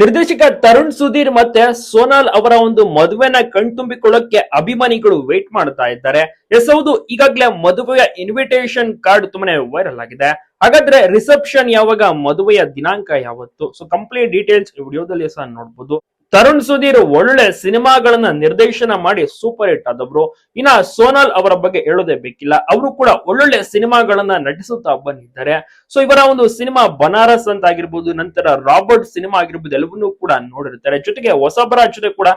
ನಿರ್ದೇಶಕ ತರುಣ್ ಸುಧೀರ್ ಮತ್ತೆ ಸೋನಾಲ್ ಅವರ ಒಂದು ಮದುವೆನ ಕಣ್ತುಂಬಿಕೊಳ್ಳಕ್ಕೆ ಅಭಿಮಾನಿಗಳು ವೇಟ್ ಮಾಡ್ತಾ ಇದ್ದಾರೆ. ಎಸ್ ಹೌದು, ಈಗಾಗಲೇ ಮದುವೆಯ ಇನ್ವಿಟೇಷನ್ ಕಾರ್ಡ್ ತುಂಬಾನೇ ವೈರಲ್ ಆಗಿದೆ. ಹಾಗಾದ್ರೆ ರಿಸೆಪ್ಷನ್ ಯಾವಾಗ ಮದುವೆಯ ದಿನಾಂಕ ಯಾವತ್ತು? ಸೊ ಕಂಪ್ಲೀಟ್ ಡೀಟೇಲ್ಸ್ ವಿಡಿಯೋದಲ್ಲಿ ಸಹ ನೋಡ್ಬೋದು. ತರುಣ್ ಸುಧೀರ್ ಒಳ್ಳೆ ಸಿನಿಮಾಗಳನ್ನ ನಿರ್ದೇಶನ ಮಾಡಿ ಸೂಪರ್ ಹಿಟ್ ಆದವರು. ಇನ್ನ ಸೋನಾಲ್ ಅವರ ಬಗ್ಗೆ ಹೇಳೋದೇ ಬೇಕಿಲ್ಲ. ಅವರು ಕೂಡ ಒಳ್ಳೊಳ್ಳೆ ಸಿನಿಮಾಗಳನ್ನ ನಟಿಸುತ್ತಾ ಬಂದಿದ್ದಾರೆ. ಸೊ ಇವರ ಒಂದು ಸಿನಿಮಾ ಬನಾರಸ್ ಅಂತ ಆಗಿರ್ಬೋದು, ನಂತರ ರಾಬರ್ಟ್ ಸಿನಿಮಾ ಆಗಿರ್ಬೋದು, ಎಲ್ಲವನ್ನೂ ಕೂಡ ನೋಡಿರ್ತಾರೆ. ಜೊತೆಗೆ ಹೊಸಬರ ಜೊತೆ ಕೂಡ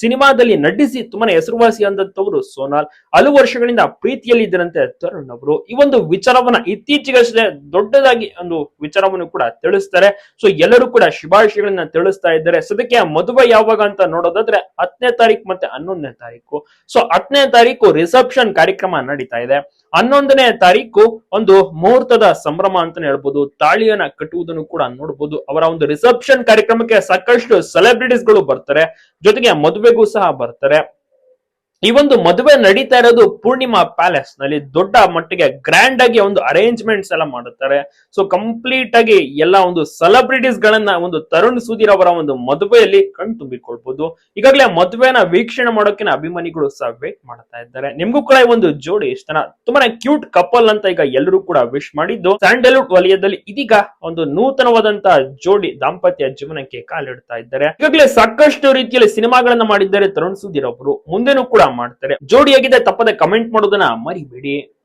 ಸಿನಿಮಾದಲ್ಲಿ ನಟಿಸಿ ತುಂಬಾನೇ ಹೆಸರುವಾಸಿ ಅಂದಂತವರು ಸೋನಾಲ್. ಹಲವು ವರ್ಷಗಳಿಂದ ಪ್ರೀತಿಯಲ್ಲಿ ಇದ್ದರಂತೆ ತರುಣ್ ಅವರು. ಈ ಒಂದು ವಿಚಾರವನ್ನ ಇತ್ತೀಚೆಗಷ್ಟೇ ದೊಡ್ಡದಾಗಿ ಒಂದು ವಿಚಾರವನ್ನು ಕೂಡ ತಿಳಿಸ್ತಾರೆ. ಸೊ ಎಲ್ಲರೂ ಕೂಡ ಶುಭಾಶಯಗಳನ್ನ ತಿಳಿಸ್ತಾ ಇದ್ದಾರೆ. ಸದ್ಯಕ್ಕೆ ಮದುವೆ ಯಾವಾಗ ಅಂತ ನೋಡೋದಾದ್ರೆ ಹತ್ತನೇ ತಾರೀಕು ಮತ್ತೆ ಹನ್ನೊಂದನೇ ತಾರೀಕು ಸೊ ಹತ್ತನೇ ತಾರೀಕು ರಿಸೆಪ್ಷನ್ ಕಾರ್ಯಕ್ರಮ ನಡೀತಾ ಇದೆ. ಹನ್ನೊಂದನೇ ತಾರೀಕು ಒಂದು ಮುಹೂರ್ತದ ಸಂಭ್ರಮ ಅಂತಾನೆ ಹೇಳ್ಬೋದು. ತಾಳಿಯನ್ನ ಕಟ್ಟುವುದನ್ನು ಕೂಡ ನೋಡಬಹುದು ಅವರ ಒಂದು ರಿಸೆಪ್ಷನ್ ಕಾರ್ಯಕ್ರಮಕ್ಕೆ ಸಾಕಷ್ಟು ಸೆಲೆಬ್ರಿಟೀಸ್ಗಳು ಬರ್ತಾರೆ. ಜೊತೆಗೆ ಮದುವೆಗೂ ಸಹ ಬರ್ತಾರೆ. ಈ ಒಂದು ಮದುವೆ ನಡೀತಾ ಇರೋದು ಪೂರ್ಣಿಮಾ ಪ್ಯಾಲೇಸ್ನಲ್ಲಿ ದೊಡ್ಡ ಮಟ್ಟಿಗೆ ಗ್ರ್ಯಾಂಡ್ ಆಗಿ ಒಂದು ಅರೇಂಜ್ಮೆಂಟ್ಸ್ ಎಲ್ಲ ಮಾಡುತ್ತಾರೆ. ಸೊ ಕಂಪ್ಲೀಟ್ ಆಗಿ ಎಲ್ಲ ಒಂದು ಸೆಲೆಬ್ರಿಟೀಸ್ ಗಳನ್ನ ಒಂದು ತರುಣ್ ಸುಧೀರ್ ಅವರ ಒಂದು ಮದುವೆಯಲ್ಲಿ ಕಣ್ ತುಂಬಿಕೊಳ್ಬಹುದು ಈಗಾಗಲೇ ಮದುವೆನ ವೀಕ್ಷಣೆ ಮಾಡೋಕೆ ಅಭಿಮಾನಿಗಳು ಸಹ ವೇಟ್ ಮಾಡ್ತಾ ಇದ್ದಾರೆ. ನಿಮ್ಗೂ ಕೂಡ ಈ ಒಂದು ಜೋಡಿ ಇಷ್ಟನ ತುಂಬಾನೇ ಕ್ಯೂಟ್ ಕಪಲ್ ಅಂತ ಈಗ ಎಲ್ಲರೂ ಕೂಡ ವಿಶ್ ಮಾಡಿದ್ದು. ಸ್ಯಾಂಡಲ್ವುಡ್ ವಲಯದಲ್ಲಿ ಇದೀಗ ಒಂದು ನೂತನವಾದಂತಹ ಜೋಡಿ ದಾಂಪತ್ಯ ಜೀವನಕ್ಕೆ ಕಾಲಿಡ್ತಾ ಇದ್ದಾರೆ. ಈಗಾಗಲೇ ಸಾಕಷ್ಟು ರೀತಿಯಲ್ಲಿ ಸಿನಿಮಾಗಳನ್ನ ಮಾಡಿದ್ದಾರೆ ತರುಣ್ ಸುಧೀರ್ ಅವರು. ಮುಂದೆನೂ ಕೂಡ ಮಾಡ್ತಾರೆ. ಜೋಡಿಯಾಗಿದೆ ತಪ್ಪದೆ ಕಮೆಂಟ್ ಮಾಡೋದನ್ನ ಮರಿಬೇಡಿ.